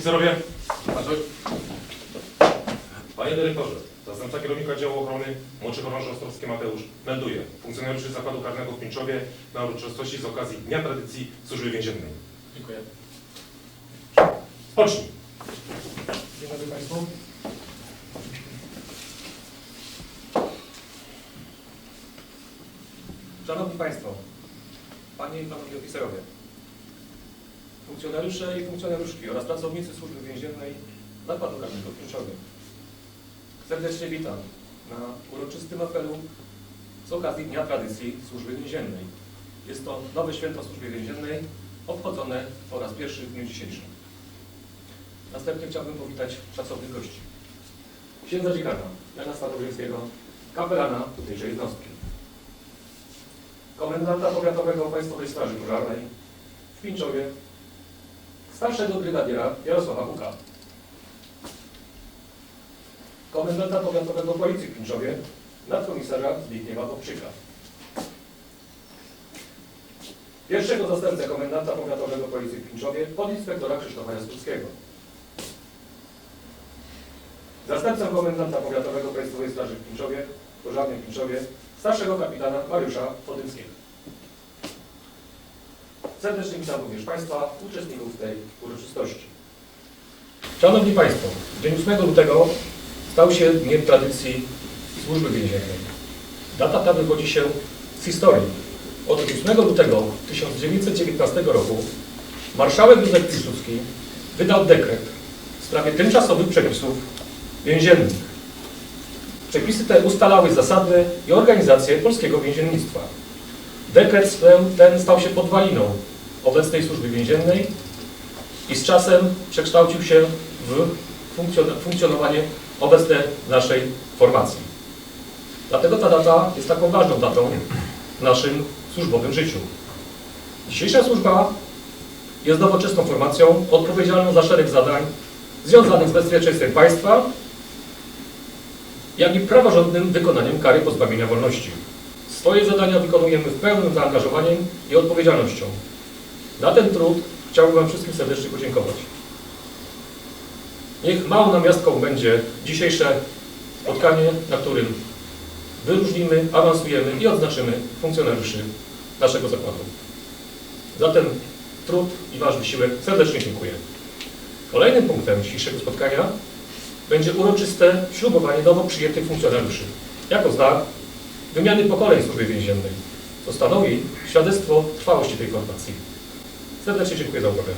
Oficerowie, Panie Dyrektorze, zastępca kierownika działu ochrony młodszy chorąży Ostrowski Mateusz melduje funkcjonariuszy Zakładu Karnego w Pińczowie na uroczystości z okazji Dnia Tradycji Służby Więziennej. Dziękuję. Spocznij. Dzień dobry Państwu. Szanowni Państwo, Panie i Panowie Oficerowie, funkcjonariusze i funkcjonariuszki oraz pracownicy Służby Więziennej Zakładu Karnego w Pińczowie. Serdecznie witam na uroczystym apelu z okazji Dnia Tradycji Służby Więziennej. Jest to nowe święto Służby Więziennej obchodzone po raz pierwszy w dniu dzisiejszym. Następnie chciałbym powitać szacownych gości. Księdza dziekana Jana Swadowskiego, kapelana tutejszej jednostki. Komendanta Powiatowego Państwowej Straży Pożarnej w Pińczowie, starszego brygadiera Jarosława Buka. Komendanta Powiatowego Policji w Pińczowie, nadkomisarza Zbigniewa Popczyka. Pierwszego zastępcę komendanta Powiatowego Policji w Pińczowie, podinspektora Krzysztofa Jastrzębskiego. Zastępcę komendanta powiatowego Państwowej Straży w Pińczowie, pożarnej w Pińczowie, starszego kapitana Mariusza Podymskiego. Serdecznie witam również Państwa, uczestników tej uroczystości. Szanowni Państwo, dzień 8 lutego stał się dniem tradycji służby więziennej. Data ta wywodzi się z historii. Od 8 lutego 1919 roku marszałek Józef Piłsudski wydał dekret w sprawie tymczasowych przepisów więziennych. Przepisy te ustalały zasady i organizację polskiego więziennictwa. Dekret ten stał się podwaliną obecnej służby więziennej i z czasem przekształcił się w funkcjon- funkcjonowanie obecne naszej formacji. Dlatego ta data jest taką ważną datą w naszym służbowym życiu. Dzisiejsza służba jest nowoczesną formacją odpowiedzialną za szereg zadań związanych z bezpieczeństwem państwa, jak i praworządnym wykonaniem kary pozbawienia wolności. Swoje zadania wykonujemy w pełnym zaangażowaniem i odpowiedzialnością. Za ten trud chciałbym Wam wszystkim serdecznie podziękować. Niech małą namiastką będzie dzisiejsze spotkanie, na którym wyróżnimy, awansujemy i odznaczymy funkcjonariuszy naszego zakładu. Za ten trud i Wasz wysiłek serdecznie dziękuję. Kolejnym punktem dzisiejszego spotkania będzie uroczyste ślubowanie nowo przyjętych funkcjonariuszy jako znak wymiany pokoleń służby więziennej, co stanowi świadectwo trwałości tej formacji. Serdecznie dziękuję za uwagę.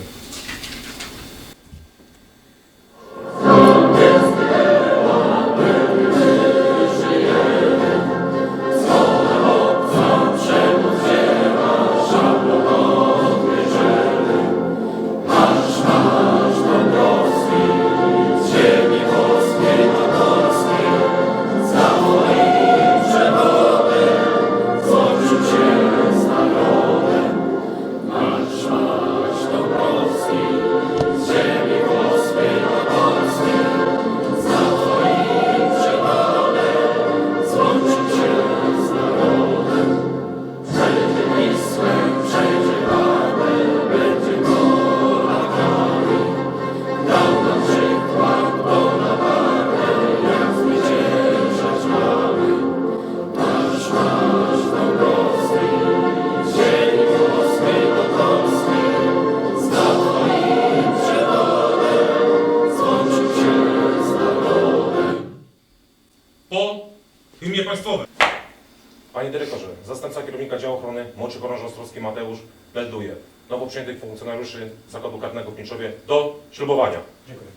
Funkcjonariuszy Zakładu Karnego w Pińczowie do ślubowania. Dziękuję.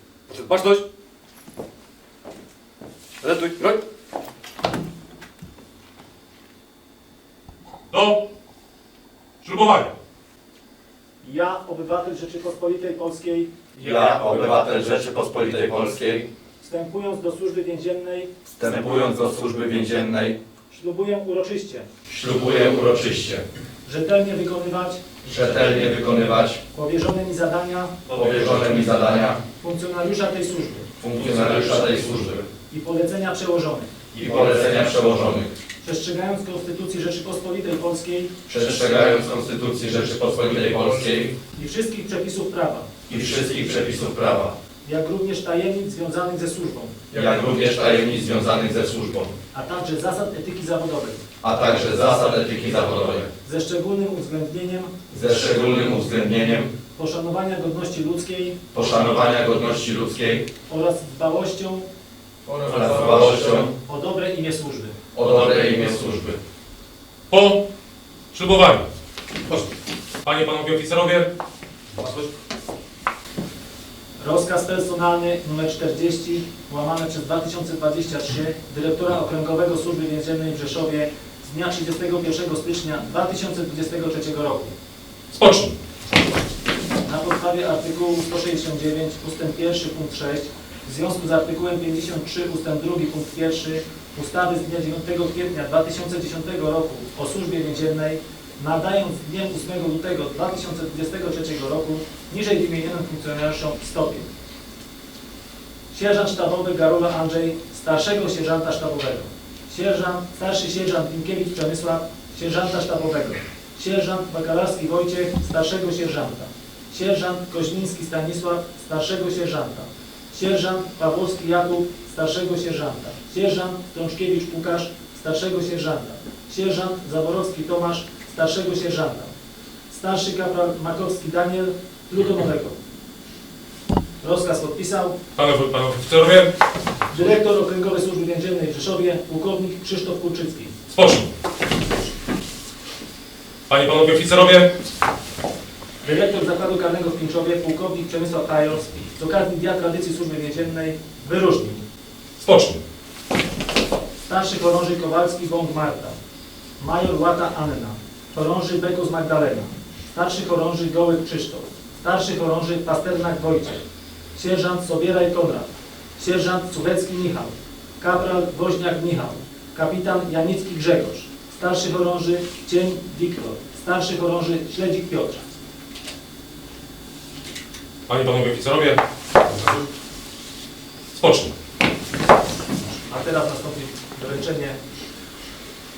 Baczność! Retuj, broń! Do ślubowania. Ja, obywatel Rzeczypospolitej Polskiej, Ja, obywatel Rzeczypospolitej Polskiej, wstępując do służby więziennej, wstępując do służby więziennej, ślubuję uroczyście ślubuję uroczyście rzetelnie wykonywać rzetelnie wykonywać powierzone mi zadania powierzone mi zadania funkcjonariusza tej służby funkcjonariusza tej służby i polecenia przełożonych, i polecenia przełożonych, przestrzegając Konstytucji Rzeczypospolitej Polskiej przestrzegając Konstytucji Rzeczypospolitej Polskiej i wszystkich przepisów prawa, i wszystkich przepisów prawa, jak również tajemnic związanych ze służbą, jak również tajemnic związanych ze służbą, a także zasad etyki zawodowej, a także zasad etyki zawodowej, ze szczególnym uwzględnieniem ze szczególnym uwzględnieniem poszanowania godności ludzkiej poszanowania godności ludzkiej oraz dbałością oraz dbałością o dobre imię służby. o dobre imię służby. Po ślubowaniu. Proszę. Panie i Panowie Oficerowie, własność. Rozkaz personalny nr 40 łamane przez 2023 dyrektora Okręgowego Służby Więziennej w Rzeszowie z dnia 31 stycznia 2023 roku. Spocznij. Na podstawie artykułu 169 ust. 1 punkt 6 w związku z artykułem 53 ust. 2 punkt 1 ustawy z dnia 9 kwietnia 2010 roku o służbie więziennej nadając dniem 8 lutego 2023 roku niżej wymienionym funkcjonariuszom stopień. Sierżant sztabowy Garula Andrzej, starszego sierżanta sztabowego. Sierżant, starszy sierżant Linkiewicz Przemysław, sierżanta sztabowego. Sierżant Bakalarski Wojciech, starszego sierżanta. Sierżant Koźmiński Stanisław, starszego sierżanta. Sierżant Pawłowski Jakub, starszego sierżanta. Sierżant Trączkiewicz Łukasz, starszego sierżanta. Sierżant Zaborowski Tomasz, starszego sierżanta. Starszy kapral Makowski Daniel, plutonowego. Rozkaz podpisał Panowie, Panowie Oficerowie, dyrektor Okręgowej Służby Więziennej w Rzeszowie, pułkownik Krzysztof Kurczycki. spocznij. Panie Panowie Oficerowie, Dyrektor Zakładu Karnego w Pińczowie, pułkownik Przemysław Tajos z okazji Dnia Tradycji Służby Więziennej wyróżnił spocznij. starszy chorąży Kowalski Wąg Marta, major Łata Anna, chorąży Bekus Magdalena, starszy chorąży Gołek Krzysztof, starszy chorąży Pasternak Wojciech, sierżant Sobieraj Konrad, sierżant Suchecki Michał, kapral Woźniak Michał, kapitan Janicki Grzegorz, starszy chorąży Cień Wiktor, starszy chorąży Śledzik Piotr. Panie i Panowie Oficerowie, spocznij. A teraz nastąpi doręczenie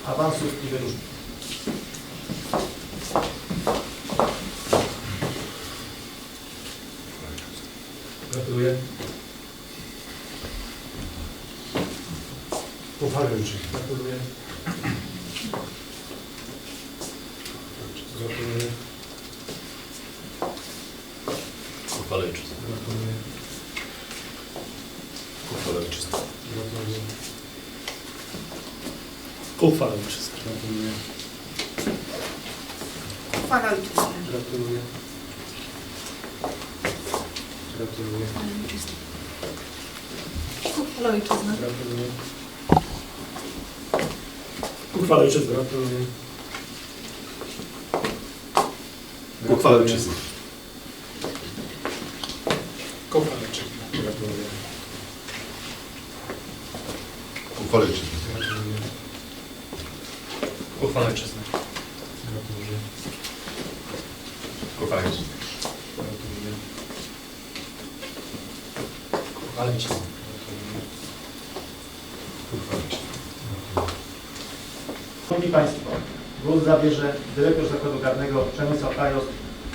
awansów i wyróżnień. Gratuluję. Uchwały czy Gratuluję. Gratuluję. uchwale ojczyzny. Gratuluję. Uchwale ojczyzny. Gratuluję. Uchwale ojczyzny. Gratuluję. Gratuluję. Gratuluję. Uchwała ojczyzny. Gratuluję. Uchwale ojczyzny. Gratuluję. Uchwale ojczyzny. Gratuluję. Uchwale ojczyzny. Gratuluję. Uchwale ojczyzny. Gratuluję. Uchwale ojczyzny. Gratuluję. Ojczyzny. Szanowni Państwo, głos zabierze dyrektor Zakładu Karnego Przemysław Kajos.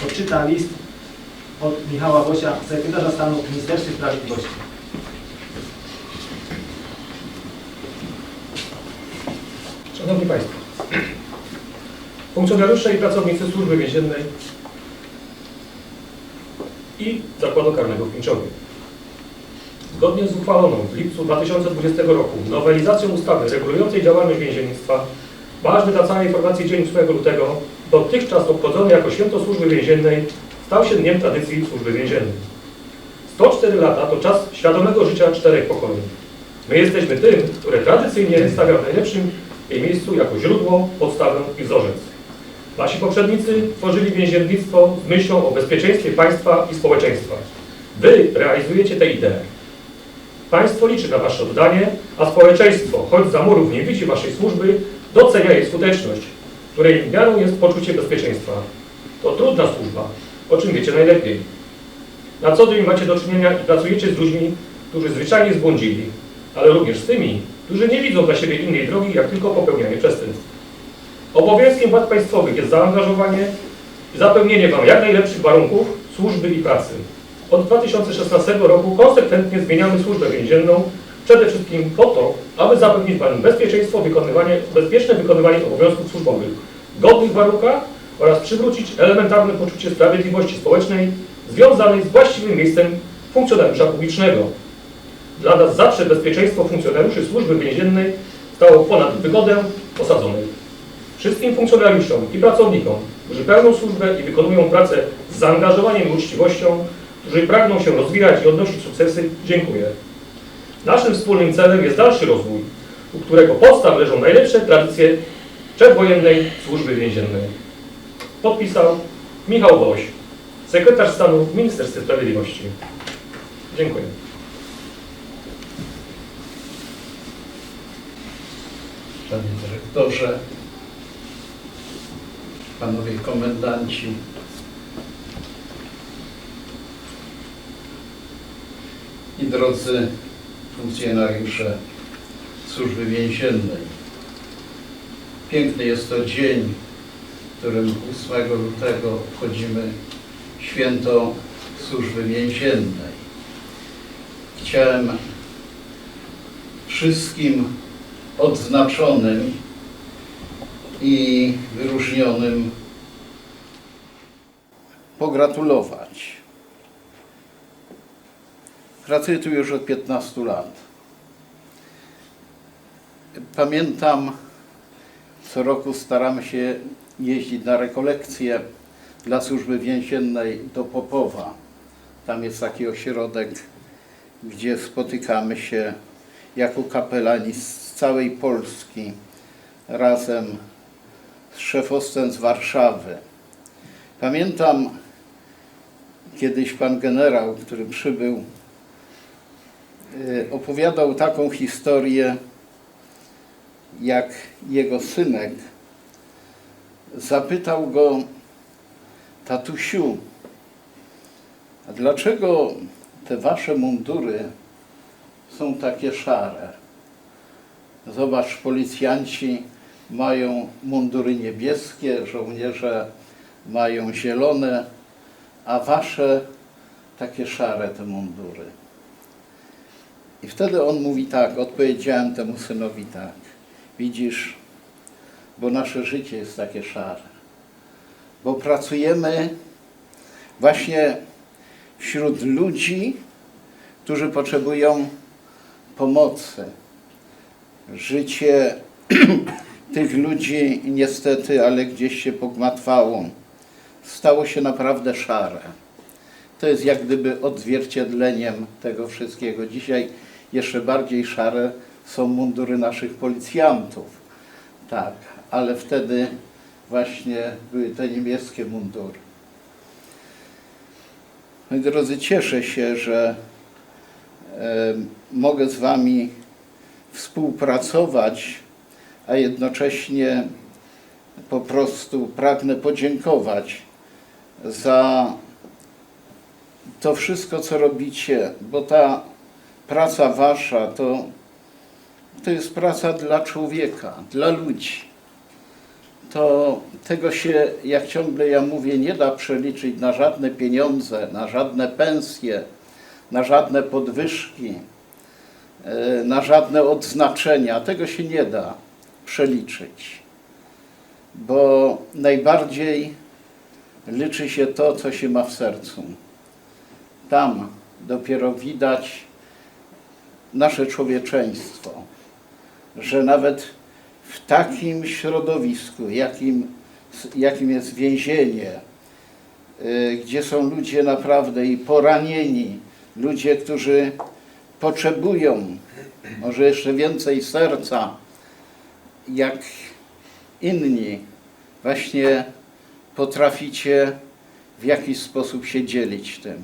Odczyta list od Michała Wosia, sekretarza stanu w Ministerstwie Sprawiedliwości. Szanowni Państwo, funkcjonariusze i pracownicy Służby Więziennej i Zakładu Karnego w Pińczowie. Uchwaloną w lipcu 2020 roku nowelizacją ustawy regulującej działalność więziennictwa, ważny dla całej formacji dzień 8 lutego, dotychczas obchodzony jako święto Służby Więziennej, stał się Dniem Tradycji Służby Więziennej. 104 lata to czas świadomego życia czterech pokoleń. My jesteśmy tym, które tradycyjnie stawia w najlepszym jej miejscu jako źródło, podstawę i wzorzec. Nasi poprzednicy tworzyli więziennictwo z myślą o bezpieczeństwie państwa i społeczeństwa. Wy realizujecie te idee. Państwo liczy na Wasze oddanie, a społeczeństwo, choć za murów nie widzi Waszej służby, docenia jej skuteczność, której miarą jest poczucie bezpieczeństwa. To trudna służba, o czym wiecie najlepiej. Na co dzień macie do czynienia i pracujecie z ludźmi, którzy zwyczajnie zbłądzili, ale również z tymi, którzy nie widzą dla siebie innej drogi, jak tylko popełnianie przestępstw. Obowiązkiem władz państwowych jest zaangażowanie i zapewnienie Wam jak najlepszych warunków służby i pracy. Od 2016 roku konsekwentnie zmieniamy służbę więzienną, przede wszystkim po to, aby zapewnić Panu bezpieczeństwo, wykonywanie, bezpieczne wykonywanie obowiązków służbowych w godnych warunkach oraz przywrócić elementarne poczucie sprawiedliwości społecznej związanej z właściwym miejscem funkcjonariusza publicznego. Dla nas zawsze bezpieczeństwo funkcjonariuszy służby więziennej stało ponad wygodę osadzonych. Wszystkim funkcjonariuszom i pracownikom, którzy pełnią służbę i wykonują pracę z zaangażowaniem i uczciwością, którzy pragną się rozwijać i odnosić sukcesy, dziękuję. Naszym wspólnym celem jest dalszy rozwój, u którego podstaw leżą najlepsze tradycje przedwojennej służby więziennej. Podpisał Michał Woś, sekretarz stanu w Ministerstwie Sprawiedliwości. Dziękuję. Panie dyrektorze, panowie komendanci, drodzy funkcjonariusze służby więziennej. Piękny jest to dzień, w którym 8 lutego obchodzimy święto służby więziennej. Chciałem wszystkim odznaczonym i wyróżnionym pogratulować. Pracuję tu już od 15 lat. Pamiętam, co roku staramy się jeździć na rekolekcje dla służby więziennej do Popowa. Tam jest taki ośrodek, gdzie spotykamy się jako kapelani z całej Polski razem z szefostwem z Warszawy. Pamiętam kiedyś pan generał, który przybył, opowiadał taką historię, jak jego synek zapytał go, tatusiu, a dlaczego te wasze mundury są takie szare. Zobacz, policjanci mają mundury niebieskie, żołnierze mają zielone, a wasze takie szare te mundury. Wtedy on mówi tak, odpowiedziałem temu synowi tak, widzisz, bo nasze życie jest takie szare, bo pracujemy właśnie wśród ludzi, którzy potrzebują pomocy. Życie tych ludzi niestety, ale gdzieś się pogmatwało. Stało się naprawdę szare. To jest jak gdyby odzwierciedleniem tego wszystkiego. Dzisiaj jeszcze bardziej szare są mundury naszych policjantów. Tak, ale wtedy właśnie były te niemieckie mundury. Moi drodzy, cieszę się, że mogę z Wami współpracować, a jednocześnie po prostu pragnę podziękować za to wszystko, co robicie, bo ta praca Wasza to, to jest praca dla człowieka, dla ludzi. To tego się, jak ciągle ja mówię, nie da przeliczyć na żadne pieniądze, na żadne pensje, na żadne podwyżki, e, na żadne odznaczenia. Tego się nie da przeliczyć, bo najbardziej liczy się to, co się ma w sercu. Tam dopiero widać nasze człowieczeństwo, że nawet w takim środowisku, jakim, jakim jest więzienie, y, gdzie są ludzie naprawdę i poranieni, ludzie, którzy potrzebują może jeszcze więcej serca, jak inni, właśnie potraficie w jakiś sposób się dzielić tym.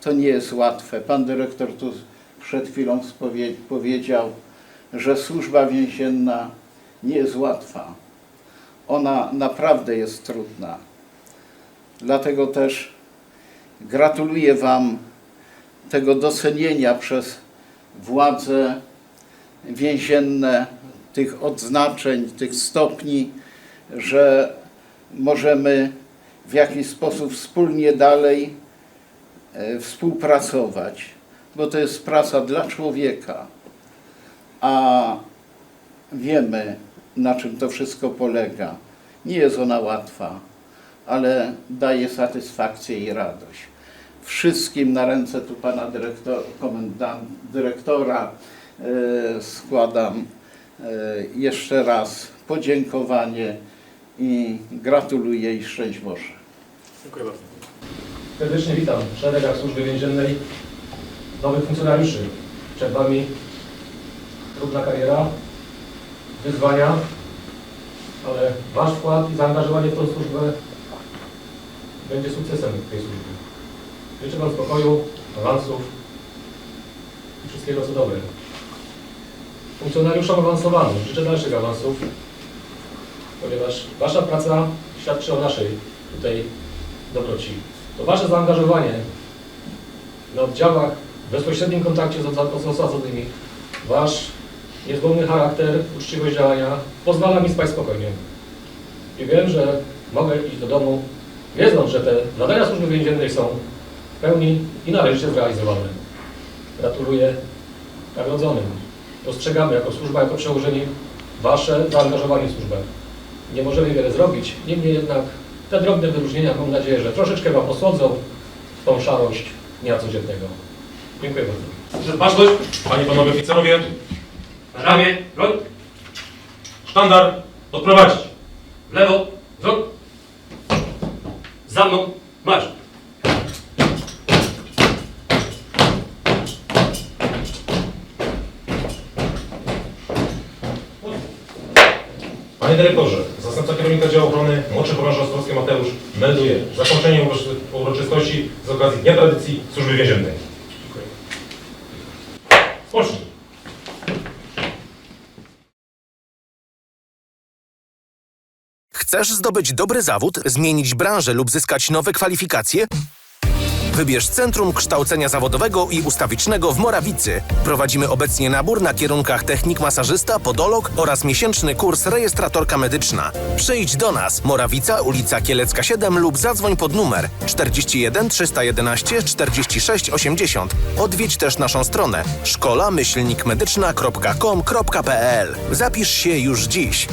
To nie jest łatwe. Pan dyrektor tu przed chwilą powiedział, że służba więzienna nie jest łatwa. Ona naprawdę jest trudna. Dlatego też gratuluję Wam tego docenienia przez władze więzienne, tych odznaczeń, tych stopni, że możemy w jakiś sposób wspólnie dalej e, współpracować, bo to jest praca dla człowieka, a wiemy, na czym to wszystko polega. Nie jest ona łatwa, ale daje satysfakcję i radość. Wszystkim na ręce tu pana dyrektor, dyrektora e, składam e, jeszcze raz podziękowanie i gratuluję i szczęść Boże. Dziękuję bardzo. Serdecznie witam w szeregach Służby Więziennej nowych funkcjonariuszy. Przed Wami trudna kariera, wyzwania, ale Wasz wkład i zaangażowanie w tą służbę będzie sukcesem tej służby. Życzę Wam spokoju, awansów i wszystkiego co dobre. Funkcjonariuszom awansowanym życzę dalszych awansów, ponieważ Wasza praca świadczy o naszej tutaj dobroci. To Wasze zaangażowanie na oddziałach w bezpośrednim kontakcie z osadzonymi, Wasz niezłomny charakter, uczciwość działania pozwala mi spać spokojnie. I wiem, że mogę iść do domu, wiedząc, że te zadania służby więziennej są w pełni i należycie zrealizowane. Gratuluję nagrodzonym. Dostrzegamy jako służba, jako przełożeni Wasze zaangażowanie w służbę. Nie możemy wiele zrobić, niemniej jednak te drobne wyróżnienia mam nadzieję, że troszeczkę Wam osłodzą tą szarość dnia codziennego. Dziękuję bardzo. Proszę baczność, panie panowie oficerowie, ramię, broń, sztandar odprowadzić. w lewo, wzrok. Za mną, marsz. Panie dyrektorze, zastępca kierownika działu ochrony młodszy chorąży ostrowski Mateusz melduje zakończenie uroczy- uroczystości z okazji Dnia Tradycji Służby Więziennej. Spocznij. Chcesz zdobyć dobry zawód, zmienić branżę lub zyskać nowe kwalifikacje? Wybierz Centrum Kształcenia Zawodowego i Ustawicznego w Morawicy. Prowadzimy obecnie nabór na kierunkach technik masażysta, podolog oraz miesięczny kurs rejestratorka medyczna. Przyjdź do nas, Morawica, ulica Kielecka 7 lub zadzwoń pod numer 41 311 46 80. Odwiedź też naszą stronę szkoła-medyczna.com.pl. Zapisz się już dziś.